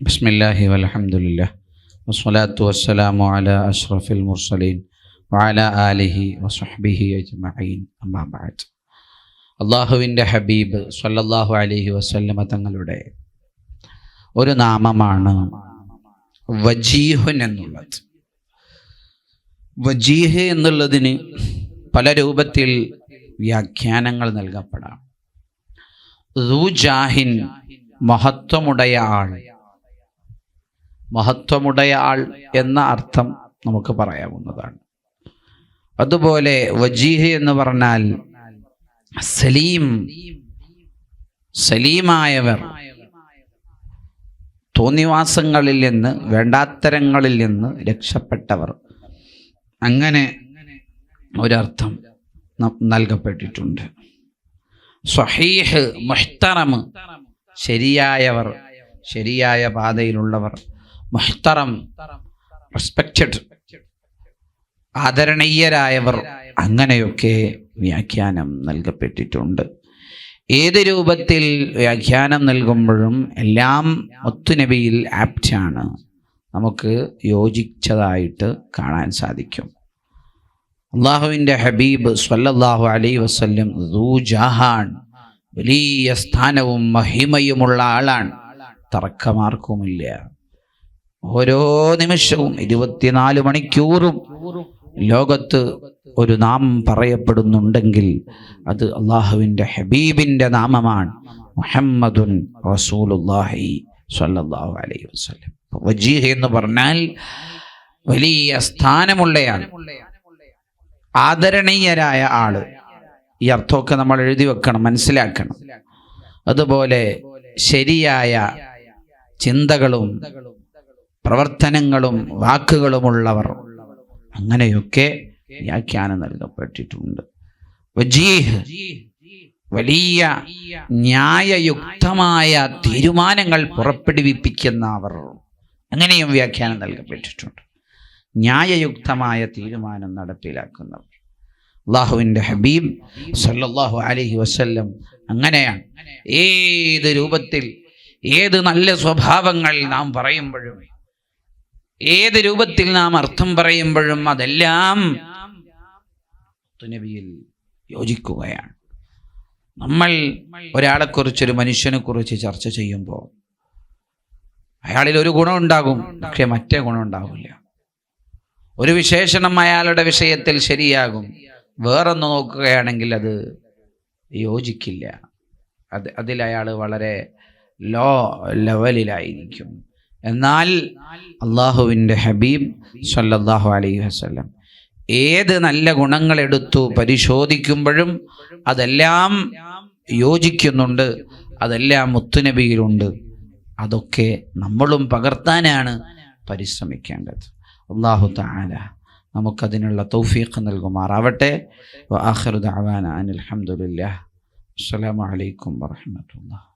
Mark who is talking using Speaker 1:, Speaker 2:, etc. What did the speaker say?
Speaker 1: ബിസ്മില്ലാഹി വലഹമുല്ല വസ്സലാത്തു വസ്സലാമു അല അഷ്റഫിൽ മുർസലീൻ വാല ആലിഹി വസഹബിഹി അജ്മഈൻ. അമ്മാബാദ് അള്ളാഹുവിന്റെ ഹബീബ് സല്ലല്ലാഹു അലഹി വസ്ല്ലമ തങ്ങളുടെ ഒരു നാമമാണ് വജീഹുൻ എന്നുള്ളത്. വജീഹ് എന്നുള്ളതിന് പല രൂപത്തിൽ വ്യാഖ്യാനങ്ങൾ നൽകപ്പെടാം. റൂജാഹിൻ മഹത്വമുടയ ആൾ മഹത്വമുടയ ആൾ എന്ന അർത്ഥം നമുക്ക് പറയാവുന്നതാണ്. അതുപോലെ വജീഹ് എന്ന് പറഞ്ഞാൽ സലീം സലീമായവർ തോന്നിവാസങ്ങളിൽ നിന്ന് വേണ്ടാത്തരങ്ങളിൽ നിന്ന് രക്ഷപ്പെട്ടവർ. അങ്ങനെ ഒരർത്ഥം നൽകപ്പെട്ടിട്ടുണ്ട്. സ്വഹീഹ് മുഹ്തറം ശരിയായവർ ശരിയായ പാതയിലുള്ളവർ. മുഹ്തറം റെസ്പെക്റ്റഡ് ആദരണീയരായവർ അങ്ങനെയൊക്കെ വ്യാഖ്യാനം നൽകപ്പെട്ടിട്ടുണ്ട്. ഏത് രൂപത്തിൽ വ്യാഖ്യാനം നൽകുമ്പോഴും എല്ലാം ഒത്തുനബിയിൽ ആപ്റ്റാണ് നമുക്ക് യോജിച്ചതായിട്ട് കാണാൻ സാധിക്കും. അള്ളാഹുവിന്റെ ഹബീബ് സ്വല്ലല്ലാഹു അലൈ വസ്ല്ലം ജഹാൻ വലിയ സ്ഥാനവും മഹിമയുമുള്ള ആളാണ്. തർക്കമാർക്കുമില്ല. ഓരോ നിമിഷവും ഇരുപത്തിനാല് മണിക്കൂറും ലോകത്ത് ഒരു നാമം പറയപ്പെടുന്നുണ്ടെങ്കിൽ അത് അള്ളാഹുവിന്റെ ഹബീബിന്റെ നാമമാണ് മുഹമ്മദുൻ റസൂലുല്ലാഹി സ്വല്ലല്ലാഹു അലൈഹി വസല്ലം. വജീഹ് എന്ന് പറഞ്ഞാൽ വലിയ സ്ഥാനമുള്ളയാൾ ആദരണീയരായ ആൾ ഈ അർത്ഥമൊക്കെ നമ്മൾ എഴുതി വെക്കണം മനസ്സിലാക്കണം. അതുപോലെ ശരിയായ ചിന്തകളും പ്രവർത്തനങ്ങളും വാക്കുകളുമുള്ളവർ. അങ്ങനെയൊക്കെ വ്യാഖ്യാനം നൽകപ്പെട്ടിട്ടുണ്ട്. വലിയ ന്യായയുക്തമായ തീരുമാനങ്ങൾ പുറപ്പെടുവിപ്പിക്കുന്ന അവർ. അങ്ങനെയും വ്യാഖ്യാനം നൽകപ്പെട്ടിട്ടുണ്ട്. ന്യായയുക്തമായ തീരുമാനം നടപ്പിലാക്കുന്നവർ. അള്ളാഹുവിന്റെ ഹബീബ് സല്ലാഹു അലഹി വസ്ല്ലം അങ്ങനെയാണ്. ഏത് രൂപത്തിൽ ഏത് നല്ല സ്വഭാവങ്ങൾ നാം പറയുമ്പോഴും ഏത് രൂപത്തിൽ നാം അർത്ഥം പറയുമ്പോഴും അതെല്ലാം തുനബിയിൽ യോജിക്കുകയാണ്. നമ്മൾ ഒരാളെക്കുറിച്ചൊരു മനുഷ്യനെ കുറിച്ച് ചർച്ച ചെയ്യുമ്പോൾ അയാളിൽ ഒരു ഗുണം ഉണ്ടാകും പക്ഷെ മറ്റേ ഗുണം ഉണ്ടാവില്ല. ഒരു വിശേഷണം അയാളുടെ വിഷയത്തിൽ ശരിയാകും. വേറൊന്ന് നോക്കുകയാണെങ്കിൽ അത് യോജിക്കില്ല. അത് അതിൽ അയാൾ വളരെ ലോ ലെവലിലായിരിക്കും എന്നാൽ അള്ളാഹുവിന്റെ ഹബീബ് സല്ലല്ലാഹു അലൈഹി വസ്ലം ഏത് നല്ല ഗുണങ്ങളെടുത്തു പരിശോധിക്കുമ്പോഴും അതെല്ലാം യോജിക്കുന്നുണ്ട് അതെല്ലാം മുത്തുനബിയിലുണ്ട്. അതൊക്കെ നമ്മളും പകർത്താനാണ് പരിശ്രമിക്കേണ്ടത്. അള്ളാഹു താല നമുക്കതിനുള്ള തൗഫീഖ് നൽകുമാറാവട്ടെ. ദഅവാന അനിൽ അസ്സലാമു അലൈക്കും വറഹ്മത്തുള്ളാഹി.